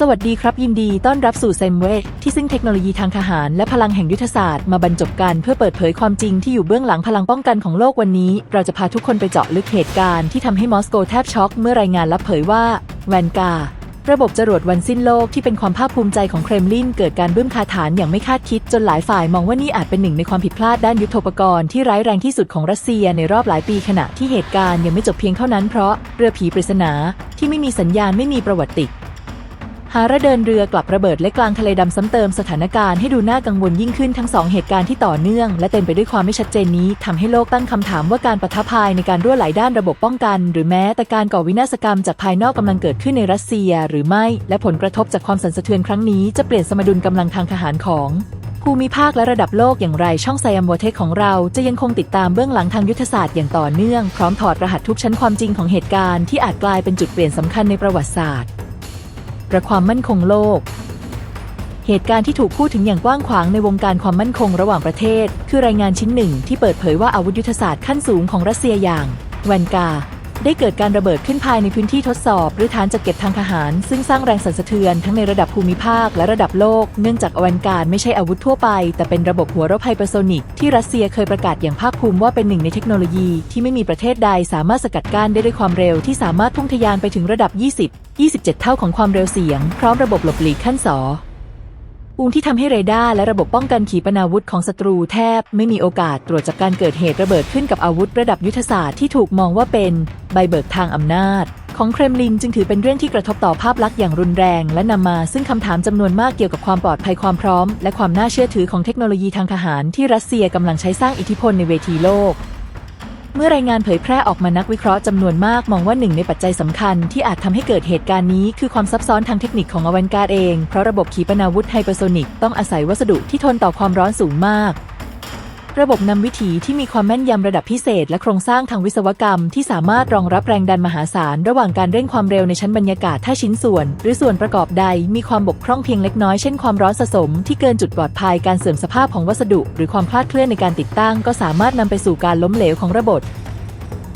สวัสดีครับ ยินดีต้อนรับสู่เซมเวที่ซึ่งเทคโนโลยีทางทหารและพลังแห่งยุทธศาสตร์มาบรรจบกันเพื่อเปิดเผยความจริงที่อยู่เบื้องหลังพลังป้องกันของโลกวันนี้ เราจะพาทุกคนไปเจาะลึกเหตุการณ์ที่ทำให้มอสโกแทบช็อก เมื่อรายงานลับเผยว่าแวนการ์ระบบจรวดวันสิ้นโลกที่เป็นความภาคภูมิใจของเครมลินเกิดการบึ้มคาถานอย่างไม่คาดคิดจนหลายฝ่ายมองว่านี่อาจเป็นหนึ่งในความผิดพลาดด้านยุทโธปกรณ์ที่ร้ายแรงที่สุดของรัสเซียในรอบหลายปีขณะที่เหตุการณ์ยังไม่จบเพียงเท่านั้นเพราะเรือผีปริศนาที่ไม่มีสัญญาณไม่มีประวัติ หาระเดินเรือกลับระเบิดและกลางทะเลดำซ้ำเติมสถานการณ์ให้ดูน่ากังวลยิ่งขึ้นทั้งสองเหตุการณ์ที่ต่อเนื่อง และเต็มไปด้วยความไม่ชัดเจนนี้ทำให้โลกตั้งคำถามว่าการปะทะภายในการรั่วไหลด้านระบบป้องกัน หรือแม้แต่การก่อวินาศกรรมจากภายนอกกำลังเกิดขึ้นในรัสเซีย หรือไม่ และผลกระทบจากความสั่นสะเทือนครั้งนี้จะเปลี่ยนสมดุลกำลังทางทหารของภูมิภาคและระดับโลกอย่างไรช่องไซแอมวเทคของเราจะยังคงติดตามเบื้องหลังทางยุทธศาสตร์อย่างต่อเนื่อง พร้อมถอดรหัสทุกชั้นความจริงของเหตุการณ์ที่อาจกลายเป็นจุดเปลี่ยนสำคัญในประวัติศาสตร์ ประความมั่นคงโลก เหตุการณ์ที่ถูกพูดถึงอย่างกว้างขวางในวงการความมั่นคงระหว่างประเทศ คือรายงานชิ้นหนึ่งที่เปิดเผยว่าอาวุธยุทธศาสตร์ขั้นสูงของรัสเซียอย่างแวนกา ได้เกิดการระเบิดขึ้นภายในพื้นที่ทดสอบ หรือฐานจัดเก็บทางทหาร ซึ่งสร้างแรงสั่นสะเทือนทั้งในระดับภูมิภาคและระดับโลก เนื่องจากอแวนการไม่ใช่อาวุธทั่วไป แต่เป็นระบบหัวรบไฮเปอร์โซนิกที่รัสเซียเคยประกาศอย่างภาคภูมิว่าเป็นหนึ่งในเทคโนโลยีที่ไม่มีประเทศใดสามารถสกัดกั้นได้ด้วยความเร็วที่สามารถพุ่งทะยานไปถึงระดับ 20 27 เท่าของความเร็วเสียง พร้อมระบบหลบหลีกขั้นสอ อูงที่ทำให้เรดาร์และระบบป้องกันขีปนาวุธของศัตรูแทบไม่มีโอกาสตรวจจากการเกิดเหตุระเบิดขึ้นกับอาวุธระดับยุทธศาสตร์ที่ถูกมองว่าเป็นใบเบิกทางอำนาจ ของเครมลินจึงถือเป็นเรื่องที่กระทบต่อภาพลักษณ์อย่างรุนแรง และนำมาซึ่งคำถามจำนวนมากเกี่ยวกับความปลอดภัยความพร้อม และความน่าเชื่อถือของเทคโนโลยีทางทหารที่รัสเซียกำลังใช้สร้างอิทธิพลในเวทีโลก เมื่อรายงานเผยแพร่ออกมานักวิเคราะห์จำนวนมากมองว่าหนึ่งในปัจจัยสำคัญที่อาจทำให้เกิดเหตุการณ์นี้คือความซับซ้อนทางเทคนิคของอเวนการเอง เพราะระบบขีปนาวุธไฮเปอร์โซนิกต้องอาศัยวัสดุที่ทนต่อความร้อนสูงมาก ระบบนำวิถีที่มีความแม่นยำระดับพิเศษ และโครงสร้างทางวิศวกรรม ที่สามารถรองรับแรงดันมหาศาล ระหว่างการเร่งความเร็วในชั้นบรรยากาศถ้าชิ้นส่วน หรือส่วนประกอบใดมีความบกพร่องเพียงเล็กน้อยเช่นความร้อนสะสม ที่เกินจุดปลอดภัยการเสื่อมสภาพของวัสดุ หรือความคลาดเคลื่อนในการติดตั้ง ก็สามารถนำไปสู่การล้มเหลวของระบบ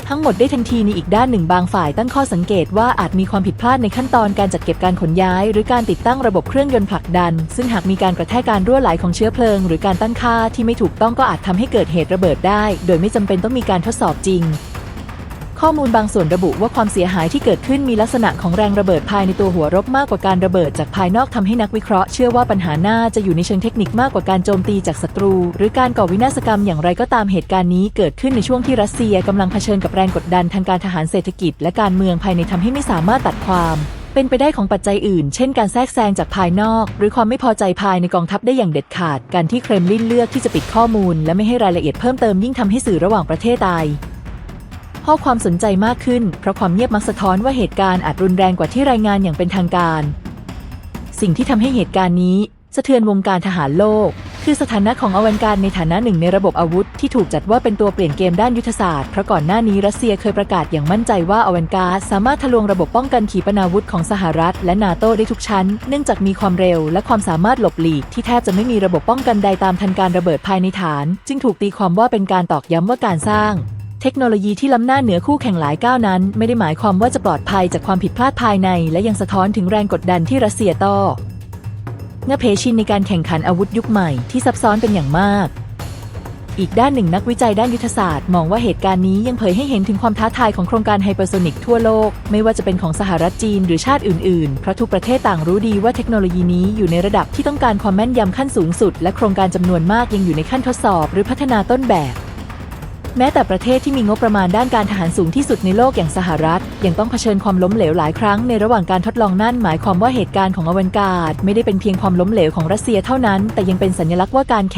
ทั้งหมดได้ทันทีในอีกด้านหนึ่งบางฝ่ายตั้งข้อสังเกตว่าอาจมีความผิดพลาดในขั้นตอนการจัดเก็บการขนย้าย หรือการติดตั้งระบบเครื่องยนต์ผลักดัน ซึ่งหากมีการกระแทกการรั่วไหลของเชื้อเพลิง หรือการตั้งค่าที่ไม่ถูกต้องก็อาจทำให้เกิดเหตุระเบิดได้ โดยไม่จำเป็นต้องมีการทดสอบจริง ข้อมูลบางส่วนระบุว่าความเสียหายที่เกิดขึ้นมีลักษณะของแรงระเบิดภายในตัวหัวรบมากกว่าการระเบิดจากภายนอกทำให้นักวิเคราะห์เชื่อว่าปัญหาหน้าจะอยู่ในเชิงเทคนิคมากกว่าการโจมตีจากศัตรู หรือการก่อวินาศกรรมอย่างไรก็ตามเหตุการณ์นี้เกิดขึ้นในช่วงที่รัสเซียกำลังเผชิญกับแรงกดดันทางการทหารเศรษฐกิจ และการเมืองภายในทำให้ไม่สามารถตัดความเป็นไปได้ของปัจจัยอื่น เช่นการแทรกแซงจากภายนอก หรือความไม่พอใจภายในกองทัพได้อย่างเด็ดขาด การที่เครมลินเลือกที่จะปิดข้อมูล และไม่ให้รายละเอียดเพิ่มเติมยิ่งทำให้สื่อระหว่างประเทศตาย ข้อความสนใจมากขึ้น เพราะความเงียบมักสะท้อนว่าเหตุการณ์อาจรุนแรงกว่าที่รายงานอย่างเป็นทางการ สิ่งที่ทำให้เหตุการณ์นี้ สะเทือนวงการทหารโลก คือสถานะของอเวนการในฐานะหนึ่งในระบบอาวุธ ที่ถูกจัดว่าเป็นตัวเปลี่ยนเกมด้านยุทธศาสตร์เพราะก่อนหน้านี้รัสเซียเคยประกาศอย่างมั่นใจว่าอเวนการสามารถทะลวงระบบป้องกันขีปนาวุธของสหรัฐ และนาโตได้ทุกชั้น เนื่องจากมีความเร็ว และความสามารถหลบหลีกที่แทบจะไม่มีระบบป้องกันใดตามทันการระเบิดภายในฐาน จึงถูกตีความว่าเป็นการตอกย้ำว่าการสร้าง เทคโนโลยีที่ล้ำหน้าเหนือคู่แข่งหลายก้าวนั้น ไม่ได้หมายความว่าจะปลอดภัยจากความผิดพลาดภายใน และยังสะท้อนถึงแรงกดดันที่รัสเซียต่อเงเพชินในการแข่งขันอาวุธยุคใหม่ที่ซับซ้อนเป็นอย่างมาก อีกด้านหนึ่งนักวิจัยด้านยุทธศาสตร์ มองว่าเหตุการณ์นี้ยังเผยให้เห็นถึงความท้าทายของโครงการไฮเปอร์โซนิกทั่วโลก ไม่ว่าจะเป็นของสหรัฐจีนหรือชาติอื่นๆ เพราะทุกประเทศต่างรู้ดีว่าเทคโนโลยีนี้อยู่ในระดับที่ต้องการความแม่นยำขั้นสูงสุด และโครงการจำนวนมากยังอยู่ในขั้นทดสอบ หรือพัฒนาต้นแบบ แม้แต่ประเทศที่มีงบประมาณด้านการทหารสูงที่สุดในโลกอย่างสหรัฐ ยังต้องเผชิญความล้มเหลวหลายครั้งในระหว่างการทดลองนั่นหมายความว่าเหตุการณ์ของอเวนการ์ดไม่ได้เป็นเพียงความล้มเหลวของรัสเซียเท่านั้น แต่ยังเป็นสัญลักษณ์ว่าการแข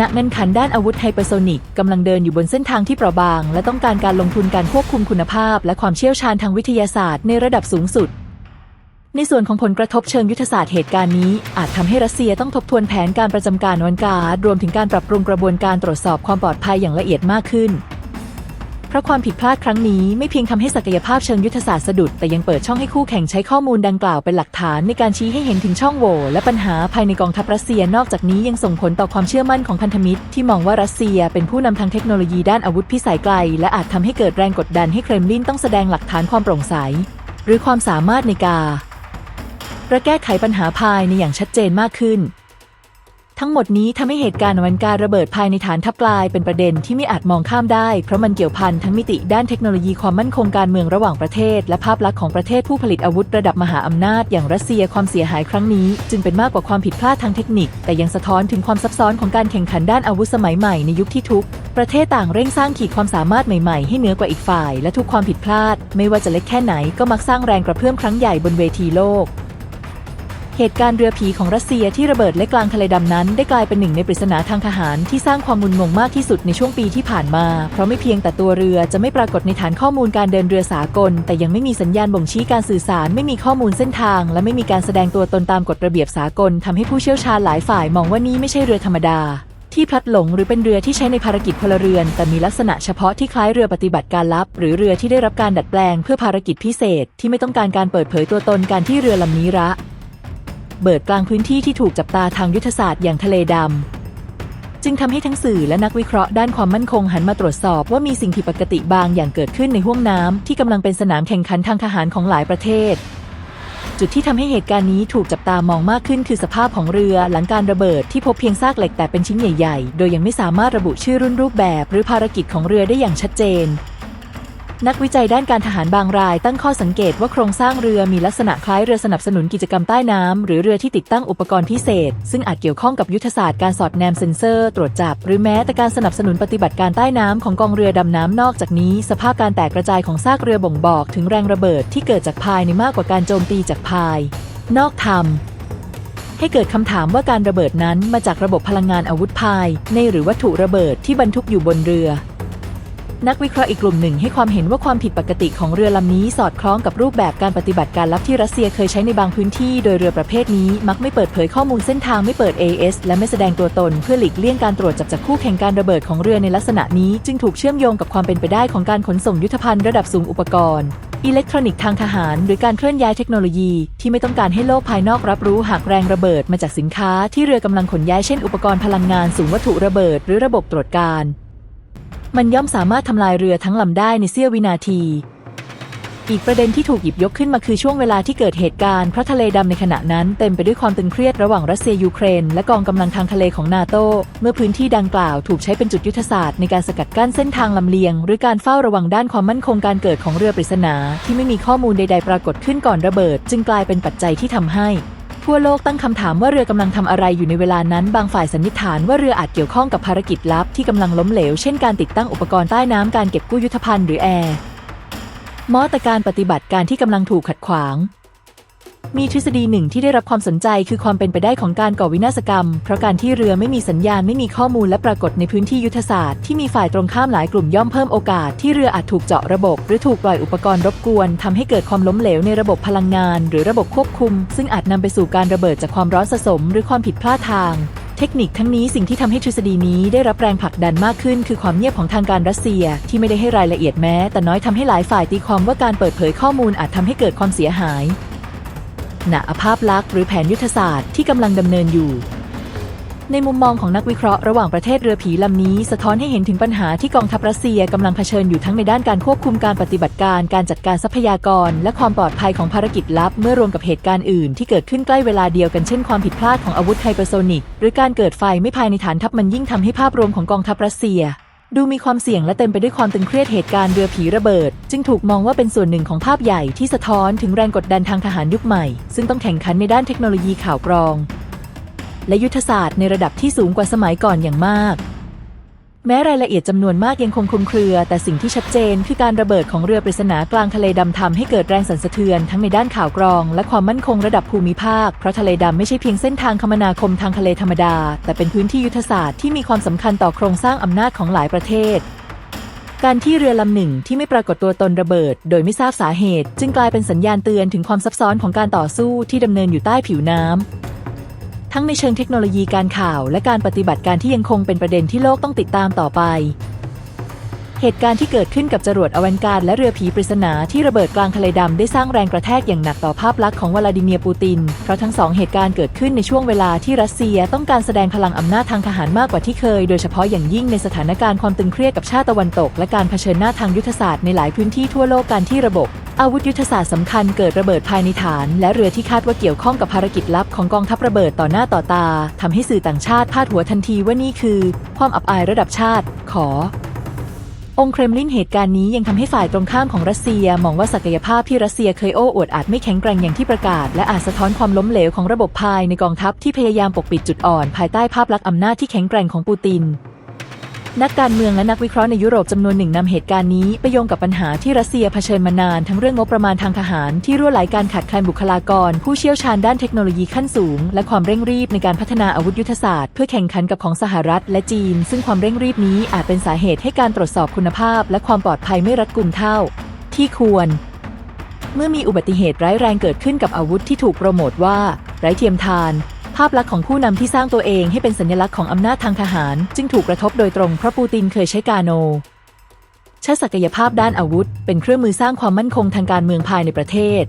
ณเงินขันด้านอาวุธไฮเปอร์โซนิกกำลังเดินอยู่บนเส้นทางที่เปราะบาง และต้องการการลงทุนการควบคุมคุณภาพ และความเชี่ยวชาญทางวิทยาศาสตร์ในระดับสูงสุด ในส่วนของผลกระทบเชิงยุทธศาสตร์เหตุการณ์นี้ อาจทำให้รัสเซียต้องทบทวนแผนการประจำการวันการรวมถึงการปรับปรุงกระบวนการตรวจสอบความปลอดภัยอย่างละเอียดมากขึ้น เพราะความผิดพลาดครั้งนี้ไม่เพียงทำให้ศักยภาพเชิงยุทธศาสตร์สะดุด แต่ยังเปิดช่องให้คู่แข่งใช้ข้อมูลดังกล่าวเป็นหลักฐานในการชี้ให้เห็นถึงช่องโหว่และปัญหาภายในกองทัพรัสเซียนอกจากนี้ยังส่งผลต่อความเชื่อมั่นของพันธมิตร ที่มองว่ารัสเซียเป็นผู้นำทางเทคโนโลยีด้านอาวุธพิสัยไกล และอาจทำให้เกิดแรงกดดันให้เครมลินต้องแสดงหลักฐานความโปร่งใส หรือความสามารถในการ และแก้ไขปัญหาภายในอย่างชัดเจนมากขึ้น ทั้งหมดนี้ทำให้เหตุการณ์วันการระเบิดภายในฐานทัพกลายเป็นประเด็นที่ไม่อาจมองข้ามได้ เพราะมันเกี่ยวพันทั้งมิติด้านเทคโนโลยีความมั่นคงการเมืองระหว่างประเทศ และภาพลักษณ์ของประเทศผู้ผลิตอาวุธระดับมหาอำนาจอย่างรัสเซียความเสียหายครั้งนี้ จึงเป็นมากกว่าความผิดพลาดทางเทคนิค แต่ยังสะท้อนถึงความซับซ้อนของการแข่งขันด้านอาวุธสมัยใหม่ในยุคที่ทุกประเทศต่างเร่งสร้างขีดความสามารถใหม่ๆ ให้เหนือกว่าอีกฝ่าย และทุกความผิดพลาด ไม่ว่าจะเล็กแค่ไหนก็มักสร้างแรงกระเพื่อมครั้งใหญ่บนเวทีโลก เหตุการณ์เรือผีของรัสเซียที่ระเบิดและกลางทะเลดำนั้น ได้กลายเป็นหนึ่งในปริศนาทางทหารที่สร้างความมุนงงมากที่สุดในช่วงปีที่ผ่านมา เพราะไม่เพียงแต่ตัวเรือจะไม่ปรากฏในฐานข้อมูลการเดินเรือสากล แต่ยังไม่มีสัญญาณบ่งชี้การสื่อสาร ไม่มีข้อมูลเส้นทาง และไม่มีการแสดงตัวตนตามกฎระเบียบสากลทำให้ผู้เชี่ยวชาญหลายฝ่ายมองว่านี่ไม่ใช่เรือธรรมดาที่พลัดหลงหรือเป็นเรือที่ใช้ในภารกิจพลเรือน แต่มีลักษณะเฉพาะที่คล้ายเรือปฏิบัติการลับ หรือเรือที่ได้รับการดัดแปลงเพื่อภารกิจพิเศษ ที่ไม่ต้องการการเปิดเผยตัวตนการที่เรือลำนี้ระ เบิดกลางพื้นที่ที่ถูกจับตาทางยุทธศาสตร์อย่างทะเลดำ จึงทำให้ทั้งสื่อและนักวิเคราะห์ด้านความมั่นคงหันมาตรวจสอบว่ามีสิ่งผิดปกติบางอย่างเกิดขึ้นในห้วงน้ำที่กำลังเป็นสนามแข่งขันทางทหารของหลายประเทศ จุดที่ทำให้เหตุการณ์นี้ถูกจับตามองมากขึ้นคือสภาพของเรือหลังการระเบิดที่พบเพียงซากเหล็กแต่เป็นชิ้นใหญ่ ๆ โดยยังไม่สามารถระบุชื่อรุ่นรูปแบบ หรือภารกิจของเรือได้อย่างชัดเจน นักวิจัยด้านการทหารบางราย ตั้งข้อสังเกตว่าโครงสร้างเรือมีลักษณะคล้ายเรือสนับสนุนกิจกรรมใต้น้ำหรือเรือที่ติดตั้งอุปกรณ์พิเศษ ซึ่งอาจเกี่ยวข้องกับยุทธศาสตร์การสอดแนมเซ็นเซอร์ตรวจจับ หรือแม้แต่การสนับสนุนปฏิบัติการใต้น้ำของกองเรือดำน้ำนอกจากนี้ สภาพการแตกกระจายของซากเรือบ่งบอกถึงแรงระเบิดที่เกิดจากภายในมากกว่าการโจมตีจากภาย นอกทำให้เกิดคำถามว่าการระเบิดนั้นมาจากระบบพลังงานอาวุธภายในหรือวัตถุระเบิดที่บรรทุกอยู่บนเรือ นักวิเคราะห์อีกกลุ่มหนึ่งให้ความเห็นว่าความผิดปกติของเรือลำนี้สอดคล้องกับรูปแบบการปฏิบัติการลับที่รัสเซียเคยใช้ในบางพื้นที่ โดยเรือประเภทนี้มักไม่เปิดเผยข้อมูลเส้นทางไม่เปิด AS และไม่แสดงตัวตน เพื่อหลีกเลี่ยงการตรวจจับจากคู่แข่งการระเบิดของเรือในลักษณะนี้ จึงถูกเชื่อมโยงกับความเป็นไปได้ของการขนส่งยุทธภัณฑ์ระดับสูงอุปกรณ์อิเล็กทรอนิกส์ทางทหาร หรือการเคลื่อนย้ายเทคโนโลยี ที่ไม่ต้องการให้โลกภายนอกรับรู้หากแรงระเบิดมาจากสินค้าที่เรือกำลังขนย้ายเช่นอุปกรณ์พลังงานสูงวัตถุระเบิด หรือระบบตรวจการ มันย่อมสามารถทำลายเรือทั้งลำได้ในเสี้ยววินาที อีกประเด็นที่ถูกหยิบยกขึ้นมาคือช่วงเวลาที่เกิดเหตุการณ์เพราะทะเลดำในขณะนั้นเต็มไปด้วยความตึงเครียดระหว่างรัสเซียยูเครน และกองกำลังทางทะเลของนาโตเมื่อพื้นที่ดังกล่าวถูกใช้เป็นจุดยุทธศาสตร์ในการสกัดกั้นเส้นทางลำเลียง หรือการเฝ้าระวังด้านความมั่นคงการเกิดของเรือปริศนา ที่ไม่มีข้อมูลใด ๆ ปรากฏขึ้นก่อนระเบิด จึงกลายเป็นปัจจัยที่ทำให้ ทั่วโลกตั้งคำถามว่าเรือกำลังทำอะไรอยู่ในเวลานั้น บางฝ่ายสันนิษฐานว่าเรืออาจเกี่ยวข้องกับภารกิจลับที่กำลังล้มเหลว เช่นการติดตั้งอุปกรณ์ใต้น้ำการเก็บกู้ยุทธภัณฑ์หรือแอร์มอตการปฏิบัติการที่กำลังถูกขัดขวาง มีทฤษฎีหนึ่งที่ได้รับความสนใจคือความเป็นไปได้ของการก่อวินาศกรรม เพราะการที่เรือไม่มีสัญญาณไม่มีข้อมูลและปรากฏในพื้นที่ยุทธศาสตร์ที่มีฝ่ายตรงข้ามหลายกลุ่มย่อมเพิ่มโอกาสที่เรืออาจถูกเจาะระบบ หรือถูกปล่อยอุปกรณ์รบกวนทำให้เกิดความล้มเหลวในระบบพลังงาน หรือระบบควบคุม ซึ่งอาจนำไปสู่การระเบิดจากความร้อนสะสม หรือความผิดพลาดทางเทคนิคทั้งนี้สิ่งที่ทำให้ทฤษฎีนี้ได้รับแรงผลักดันมากขึ้น คือความเงียบของทางการรัสเซีย ที่ไม่ได้ให้รายละเอียดแม้ แต่น้อยทำให้หลายฝ่ายตีความว่าการเปิดเผยข้อมูลอาจทำให้เกิดความเสียหาย ณภาพลักษณ์หรือแผนยุทธศาสตร์ที่กำลังดำเนินอยู่ ในมุมมองของนักวิเคราะห์ระหว่างประเทศเรือผีลำนี้ สะท้อนให้เห็นถึงปัญหาที่กองทัพรัสเซียกำลังเผชิญอยู่ทั้งในด้านการควบคุมการปฏิบัติการการจัดการทรัพยากร และความปลอดภัยของภารกิจลับ เมื่อรวมกับเหตุการณ์อื่นที่เกิดขึ้นใกล้เวลาเดียวกันเช่นความผิดพลาดของอาวุธไฮเปอร์โซนิกหรือการเกิดไฟไม่ภายในฐานทัพมันยิ่งทำให้ภาพรวมของกองทัพรัสเซีย ดูมีความเสี่ยงและเต็มไปด้วยความตึงเครียดเหตุการณ์เรือผีระเบิด จึงถูกมองว่าเป็นส่วนหนึ่งของภาพใหญ่ที่สะท้อนถึงแรงกดดันทางทหารยุคใหม่ ซึ่งต้องแข่งขันในด้านเทคโนโลยีข่าวกรอง และยุทธศาสตร์ในระดับที่สูงกว่าสมัยก่อนอย่างมาก แม้รายละเอียดจำนวนมากยังคงคลุมเครือ แต่สิ่งที่ชัดเจนคือการระเบิดของเรือปริศนากลางทะเลดำทำให้เกิดแรงสั่นสะเทือนทั้งในด้านข่าวกรอง และความมั่นคงระดับภูมิภาค เพราะทะเลดำไม่ใช่เพียงเส้นทางคมนาคมทางทะเลธรรมดา แต่เป็นพื้นที่ยุทธศาสตร์ที่มีความสำคัญต่อโครงสร้างอำนาจของหลายประเทศ การที่เรือลำหนึ่งที่ไม่ปรากฏตัวตนระเบิด โดยไม่ทราบสาเหตุ จึงกลายเป็นสัญญาณเตือนถึงความซับซ้อนของการต่อสู้ที่ดำเนินอยู่ใต้ผิวน้ำ ทั้งในเชิงเทคโนโลยีการข่าวและการปฏิบัติการที่ยังคงเป็นประเด็นที่โลกต้องติดตามต่อไป เหตุการณ์ที่เกิดขึ้นกับจรวดอเวนการและเรือผีปริศนาที่ระเบิดกลางทะเลดำได้สร้างแรงกระแทกอย่างหนักต่อภาพลักษณ์ของวลาดิเมียร์ปูติน เพราะทั้งสองเหตุการณ์เกิดขึ้นในช่วงเวลาที่รัสเซียต้องการแสดงพลังอำนาจทางทหารมากกว่าที่เคย โดยเฉพาะอย่างยิ่งในสถานการณ์ความตึงเครียดกับชาติตะวันตก และการเผชิญหน้าทางยุทธศาสตร์ในหลายพื้นที่ทั่วโลกการที่ระบบอาวุธยุทธศาสตร์สำคัญเกิดระเบิดภายในฐาน และเรือที่คาดว่าเกี่ยวข้องกับภารกิจลับของกองทัพระเบิดต่อหน้าต่อตาทำให้สื่อต่างชาติพาดหัวทันทีว่านี่คือ ความอับอายระดับชาติ ขอ องค์เครมลินเหตุการณ์นี้ยังทำให้ฝ่ายตรงข้ามของรัสเซีย มองว่าศักยภาพที่รัสเซียเคยโอ้อวดอาจไม่แข็งแกร่งอย่างที่ประกาศ และอาจสะท้อนความล้มเหลวของระบบภายในกองทัพที่พยายามปกปิดจุดอ่อน ภายใต้ภาพลักษณ์อำนาจที่แข็งแกร่งของปูติน นักการเมืองและนักวิเคราะห์ในยุโรปจำนวนหนึ่งนำเหตุการณ์นี้ไปโยงกับปัญหาที่รัสเซียเผชิญมานานทั้งเรื่องงบประมาณทางทหาร ที่รั่วไหลการขาดแคลนบุคลากร ผู้เชี่ยวชาญด้านเทคโนโลยีขั้นสูง และความเร่งรีบในการพัฒนาอาวุธยุทธศาสตร์เพื่อแข่งขันกับของสหรัฐและจีน ซึ่งความเร่งรีบนี้อาจเป็นสาเหตุให้การตรวจสอบคุณภาพ และความปลอดภัยไม่รัดกุมเท่า ที่ควร เมื่อมีอุบัติเหตุร้ายแรงเกิดขึ้นกับอาวุธที่ถูกโปรโมทว่าไร้เทียมทาน ภาพลักษณ์ของผู้นำที่สร้างตัวเองให้เป็นสัญลักษณ์ของอำนาจทางทหาร จึงถูกกระทบโดยตรงเพราะปูตินเคยใช้กาโนใช้ศักยภาพด้านอาวุธ เป็นเครื่องมือสร้างความมั่นคงทางการเมืองภายในประเทศ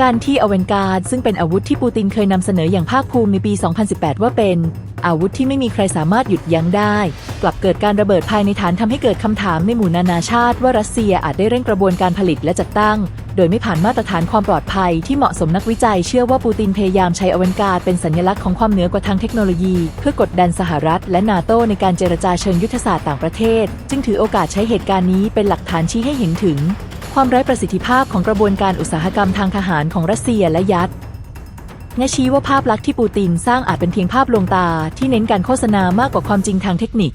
การที่อเวนการ์ดซึ่งเป็นอาวุธที่ปูตินเคยนำเสนออย่างภาคภูมิในปี 2018 ว่าเป็น อาวุธที่ไม่มีใครสามารถหยุดยั้งได้ กลับเกิดการระเบิดภายในฐานทำให้เกิดคำถามในหมู่นานาชาติว่ารัสเซียอาจได้เร่งกระบวนการผลิตและจัดตั้ง โดยไม่ผ่านมาตรฐานความปลอดภัยที่เหมาะสมนักวิจัยเชื่อว่าปูตินพยายามใช้อเวนการเป็นสัญลักษณ์ของความเหนือกว่าทางเทคโนโลยี เพื่อกดดันสหรัฐ และนาโตในการเจรจาเชิงยุทธศาสตร์ต่างประเทศ จึงถือโอกาสใช้เหตุการณ์นี้เป็นหลักฐานชี้ให้เห็นถึง ความไร้ประสิทธิภาพของกระบวนการอุตสาหกรรมทางทหารของรัสเซียและยัดแนะชี้ว่าภาพลักษณ์ที่ปูตินสร้างอาจเป็นเพียงภาพลวงตาที่เน้นการโฆษณามากกว่าความจริงทางเทคนิค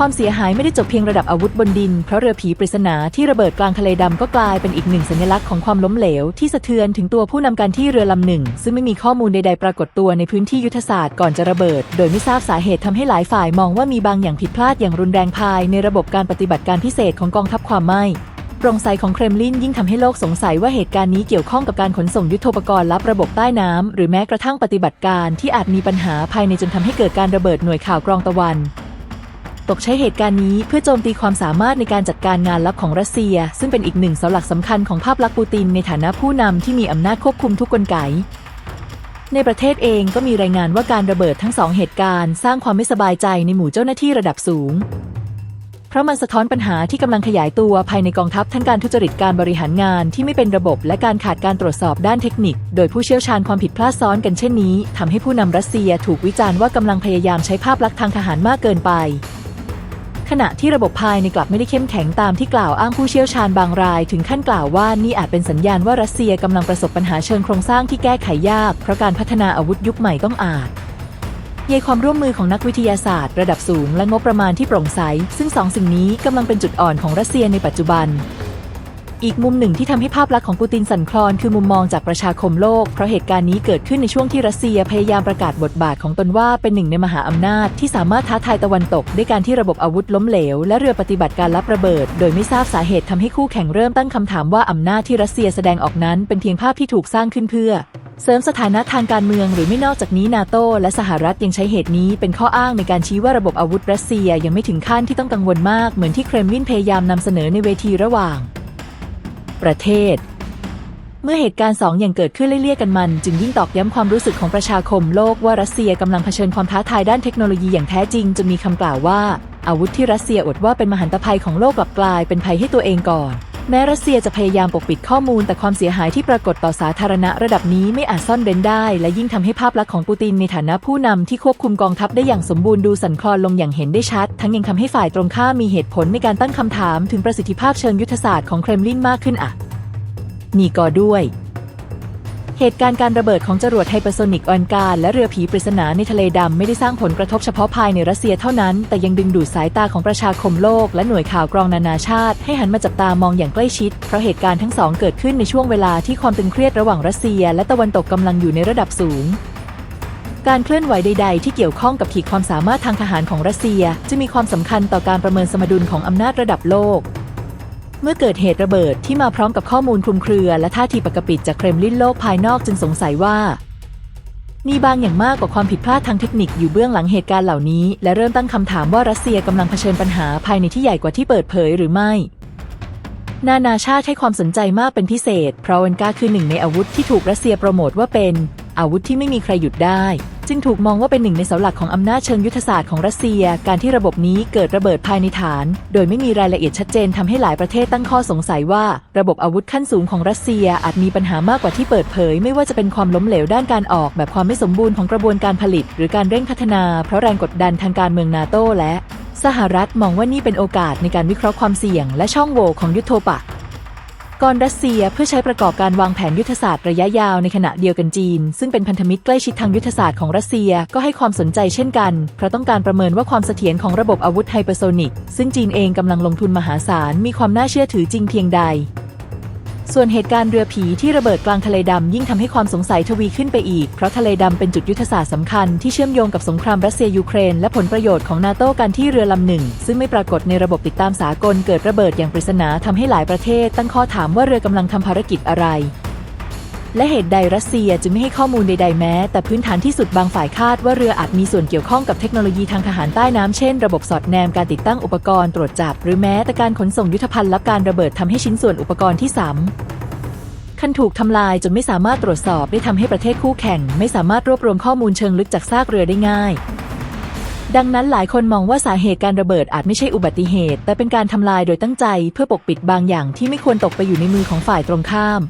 ความเสียหายไม่ได้จบเพียงระดับอาวุธบนดิน เพราะเรือผีปริศนาที่ระเบิดกลางทะเลดำก็กลายเป็นอีกหนึ่งสัญลักษณ์ของความล้มเหลว ที่สะเทือนถึงตัวผู้นำการที่เรือลำหนึ่ง ซึ่งไม่มีข้อมูลใดๆปรากฏตัวในพื้นที่ยุทธศาสตร์ก่อนจะระเบิด โดยไม่ทราบสาเหตุทำให้หลายฝ่ายมองว่ามีบางอย่างผิดพลาดอย่างรุนแรงภาย ในระบบการปฏิบัติการพิเศษของกองทัพความไม่โปร่งใสของเครมลินยิ่งทำให้โลกสงสัยว่าเหตุการณ์นี้เกี่ยวข้องกับการขนส่งยุทโธปกรณ์ลับระบบใต้น้ำหรือแม้กระทั่งปฏิบัติการที่อาจมีปัญหาภายในจนทำให้เกิดการระเบิดหน่วยข่าวกรองตะวัน ตกใช้เหตุการณ์นี้เพื่อโจมตีความสามารถในการจัดการงานลับของรัสเซีย ซึ่งเป็นอีกหนึ่งเสาหลักสำคัญของภาพลักษณ์ปูตินในฐานะผู้นำที่มีอำนาจควบคุมทุกกลไก ในประเทศเองก็มีรายงานว่าการระเบิดทั้งสองเหตุการณ์สร้างความไม่สบายใจในหมู่เจ้าหน้าที่ระดับสูง เพราะมันสะท้อนปัญหาที่กำลังขยายตัวภายในกองทัพทั้งการทุจริตการบริหารงานที่ไม่เป็นระบบและการขาดการตรวจสอบด้านเทคนิค โดยผู้เชี่ยวชาญความผิดพลาดซ้อนกันเช่นนี้ทำให้ผู้นำรัสเซียถูกวิจารณ์ว่ากำลังพยายามใช้ภาพลักษณ์ทางทหารมากเกินไป ขณะที่ระบบภายในกลับไม่ได้เข้มแข็งตามที่กล่าวอ้างผู้เชี่ยวชาญบางราย ถึงขั้นกล่าวว่านี่อาจเป็นสัญญาณว่ารัสเซียกำลังประสบปัญหาเชิงโครงสร้างที่แก้ไขยาก เพราะการพัฒนาอาวุธยุคใหม่ต้องอาจเยความร่วมมือของนักวิทยาศาสตร์ ระดับสูงและงบประมาณที่โปร่งใส ซึ่งสองสิ่งนี้กำลังเป็นจุดอ่อนของรัสเซียในปัจจุบัน อีกมุมหนึ่งที่ทำให้ภาพลักษณ์ของปูตินสั่นคลอนคือมุมมองจากประชาคมโลก เพราะเหตุการณ์นี้เกิดขึ้นในช่วงที่รัสเซียพยายามประกาศบทบาทของตนว่าเป็นหนึ่งในมหาอำนาจ ที่สามารถท้าทายตะวันตก ด้วยการที่ระบบอาวุธล้มเหลว และเรือปฏิบัติการลับระเบิด โดยไม่ทราบสาเหตุทำให้คู่แข่งเริ่มตั้งคำถามว่าอำนาจที่รัสเซียแสดงออกนั้น เป็นเพียงภาพที่ถูกสร้างขึ้นเพื่อเสริมสถานะทางการเมืองหรือไม่นอกจากนี้นาโตและสหรัฐยังใช้เหตุนี้เป็นข้ออ้างในการชี้ว่าระบบอาวุธรัสเซียยังไม่ถึงขั้นที่ต้องกังวลมากเหมือนที่เครมลินพยายามนำเสนอในเวทีระหว่าง ประเทศ เมื่อเหตุการณ์สองอย่างเกิดขึ้นเลี่ยๆกันมัน จึงยิ่งตอกย้ำความรู้สึกของประชาคมโลกว่ารัสเซียกำลังเผชิญความท้าทายด้านเทคโนโลยีอย่างแท้จริงจนมีคำกล่าวว่าอาวุธที่รัสเซียอวดว่าเป็นมหันตภัยของโลกกลับกลายเป็นภัยให้ตัวเองก่อน แม้รัสเซียจะพยายามปกปิดข้อมูล แต่ความเสียหายที่ปรากฏต่อสาธารณะระดับนี้ไม่อาจซ่อนเร้นได้ และยิ่งทำให้ภาพลักษณ์ของปูตินในฐานะผู้นำที่ควบคุมกองทัพได้อย่างสมบูรณ์ดูสั่นคลอนลงอย่างเห็นได้ชัด ทั้งยังทำให้ฝ่ายตรงข้ามมีเหตุผลในการตั้งคำถาม ถึงประสิทธิภาพเชิงยุทธศาสตร์ของเครมลินมากขึ้นอะนี่ก็ด้วย เหตุการณ์การระเบิดของจรวดไฮเปอร์โซนิกออนการและเรือผีปริศนาในทะเลดำไม่ได้สร้างผลกระทบเฉพาะภายในรัสเซียเท่านั้น แต่ยังดึงดูดสายตาของประชาคมโลกและหน่วยข่าวกรองนานาชาติ ให้หันมาจับตามองอย่างใกล้ชิด เพราะเหตุการณ์ทั้งสองเกิดขึ้นในช่วงเวลาที่ความตึงเครียดระหว่างรัสเซีย และตะวันตกกำลังอยู่ในระดับสูงการเคลื่อนไหวใด ๆ ที่เกี่ยวข้องกับขีดความสามารถทางทหารของรัสเซีย จะมีความสำคัญต่อการประเมินสมดุลของอำนาจระดับโลก เมื่อเกิดเหตุระเบิดที่มาพร้อมกับข้อมูลคลุมเครือและท่าทีปกปิดจากเครมลินโลกภายนอกจึงสงสัยว่า มีบางอย่างมากกว่าความผิดพลาดทางเทคนิคอยู่เบื้องหลังเหตุการณ์เหล่านี้ และเริ่มตั้งคำถามว่ารัสเซียกำลังเผชิญปัญหาภายในที่ใหญ่กว่าที่เปิดเผยหรือไม่นานาชาติให้ความสนใจมากเป็นพิเศษ เพราะวันกาคือหนึ่งในอาวุธที่ถูกรัสเซียโปรโมทว่าเป็น อาวุธที่ไม่มีใครหยุดได้ จึงถูกมองว่าเป็นหนึ่งในเสาหลักของอำนาจเชิงยุทธศาสตร์ของรัสเซีย การที่ระบบนี้เกิดระเบิดภายในฐาน โดยไม่มีรายละเอียดชัดเจนทำให้หลายประเทศตั้งข้อสงสัยว่า ระบบอาวุธขั้นสูงของรัสเซียอาจมีปัญหามากกว่าที่เปิดเผย ไม่ว่าจะเป็นความล้มเหลวด้านการออกแบบความไม่สมบูรณ์ของกระบวนการผลิต หรือการเร่งพัฒนา เพราะแรงกดดันทางการเมืองนาโตและ สหรัฐมองว่านี่เป็นโอกาสในการวิเคราะห์ความเสี่ยง และช่องโหว่ของยุทโธปะ ก่อนรัสเซียเพื่อใช้ประกอบการวางแผนยุทธศาสตร์ระยะยาวในขณะเดียวกันจีน ซึ่งเป็นพันธมิตรใกล้ชิดทางยุทธศาสตร์ของรัสเซียก็ให้ความสนใจเช่นกัน เพราะต้องการประเมินว่าความเสถียรของระบบอาวุธไฮเปอร์โซนิกซึ่งจีนเองกำลังลงทุนมหาศาลมีความน่าเชื่อถือจริงเพียงใด ส่วนเหตุการณ์เรือผีที่ระเบิดกลางทะเลดำยิ่งทำให้ความสงสัยทวีขึ้นไปอีก เพราะทะเลดำเป็นจุดยุทธศาสตร์สำคัญที่เชื่อมโยงกับสงครามรัสเซียยูเครนและผลประโยชน์ของนาโต้การที่เรือลำหนึ่ง ซึ่งไม่ปรากฏในระบบติดตามสากลเกิดระเบิดอย่างปริศนาทำให้หลายประเทศ ตั้งข้อถามว่าเรือกำลังทำภารกิจอะไร และเหตุใดรัสเซียจึงไม่ให้ข้อมูลใดๆแม้ แต่พื้นฐานที่สุดบางฝ่ายคาดว่าเรืออาจมีส่วนเกี่ยวข้องกับเทคโนโลยีทางทหารใต้น้ำเช่น ระบบสอดแนมการติดตั้งอุปกรณ์ตรวจจับ หรือแม้แต่การขนส่งยุทธภัณฑ์และการระเบิดทำให้ชิ้นส่วนอุปกรณ์ที่ซ้ำคันถูกทำลายจนไม่สามารถตรวจสอบได้ทำให้ประเทศคู่แข่ง ไม่สามารถรวบรวมข้อมูลเชิงลึกจากซากเรือได้ง่าย ดังนั้นหลายคนมองว่าสาเหตุการระเบิดอาจไม่ใช่อุบัติเหตุ แต่เป็นการทำลายโดยตั้งใจ เพื่อปกปิดบางอย่างที่ไม่ควรตกไปอยู่ในมือของฝ่ายตรงข้าม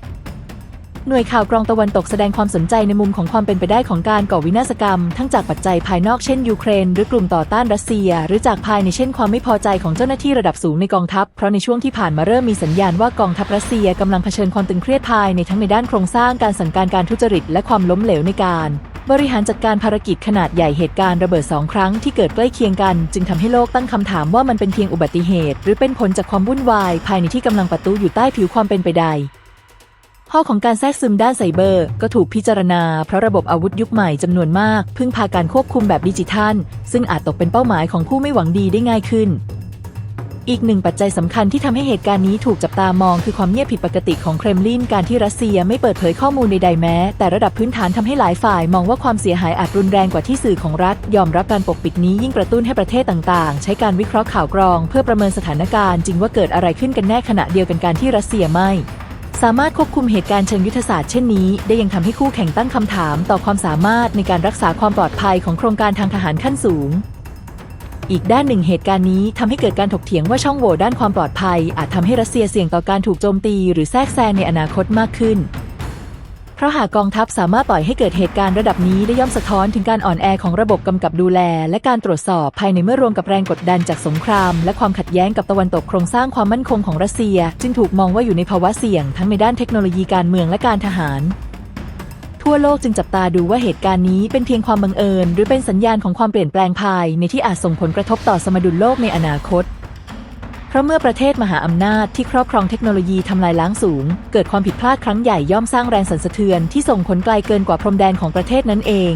หน่วยข่าวกรองตะวันตกแสดงความสนใจในมุมของความเป็นไปได้ของการก่อวินาศกรรม ทั้งจากปัจจัยภายนอกเช่นยูเครน หรือกลุ่มต่อต้านรัสเซีย หรือจากภายในเช่นความไม่พอใจของเจ้าหน้าที่ระดับสูงในกองทัพ เพราะในช่วงที่ผ่านมาเริ่มมีสัญญาณว่ากองทัพรัสเซียกำลังเผชิญความตึงเครียดภายในทั้งในด้านโครงสร้างการสั่งการการทุจริต และความล้มเหลวในการบริหารจัดการภารกิจขนาดใหญ่เหตุการณ์ระเบิดสองครั้งที่เกิดใกล้เคียงกัน จึงทำให้โลกตั้งคำถามว่ามันเป็นเพียงอุบัติเหตุ หรือเป็นผลจากความวุ่นวาย ภายในที่กำลังประตูอยู่ใต้ผิวความเป็นไปได้ ข้อของการแทรกซึมด้านไซเบอร์ ก็ถูกพิจารณา เพราะระบบอาวุธยุคใหม่จำนวนมาก พึ่งพาการควบคุมแบบดิจิทัล ซึ่งอาจตกเป็นเป้าหมายของผู้ไม่หวังดีได้ง่ายขึ้น อีกหนึ่งปัจจัยสำคัญที่ทำให้เหตุการณ์นี้ถูกจับตามองคือความเงียบผิดปกติของเครมลินการที่รัสเซียไม่เปิดเผยข้อมูลใดๆแม้ แต่ระดับพื้นฐานทำให้หลายฝ่าย มองว่าความเสียหายอาจรุนแรงกว่าที่สื่อของรัฐ ยอมรับการปกปิดนี้ยิ่งกระตุ้นให้ประเทศต่างๆ ใช้การวิเคราะห์ข่าวกรอง เพื่อประเมินสถานการณ์จริงว่าเกิดอะไรขึ้นกันแน่ขณะเดียวกันการที่รัสเซียไม่ สามารถควบคุมเหตุการณ์เชิงยุทธศาสตร์เช่นนี้ ได้ยังทำให้คู่แข่งตั้งคำถามต่อความสามารถในการรักษาความปลอดภัยของโครงการทางทหารขั้นสูง อีกด้านหนึ่งเหตุการณ์นี้ทำให้เกิดการถกเถียงว่าช่องโหว่ด้านความปลอดภัย อาจทำให้รัสเซียเสี่ยงต่อการถูกโจมตี หรือแทรกแซงในอนาคตมากขึ้น เพราะหากกองทัพสามารถปล่อยให้เกิดเหตุการณ์ระดับนี้ได้ย่อมสะท้อนถึงการอ่อนแอของระบบกำกับดูแล และการตรวจสอบภายในเมื่อรวมกับแรงกดดันจากสงคราม และความขัดแย้งกับตะวันตกโครงสร้างความมั่นคงของรัสเซีย จึงถูกมองว่าอยู่ในภาวะเสี่ยง ทั้งในด้านเทคโนโลยีการเมืองและการทหาร ทั่วโลกจึงจับตาดูว่าเหตุการณ์นี้เป็นเพียงความบังเอิญ หรือเป็นสัญญาณของความเปลี่ยนแปลงภายในที่อาจส่งผลกระทบต่อสมดุลโลกในอนาคต ราะเมื่อประเทศมหาอำนาจที่ครอบครองเทคโนโลยีทำลายล้างสูง เกิดความผิดพลาดครั้งใหญ่ย่อมสร้างแรงสั่นสะเทือนที่ส่งผลไกลเกินกว่าพรมแดนของประเทศนั้นเอง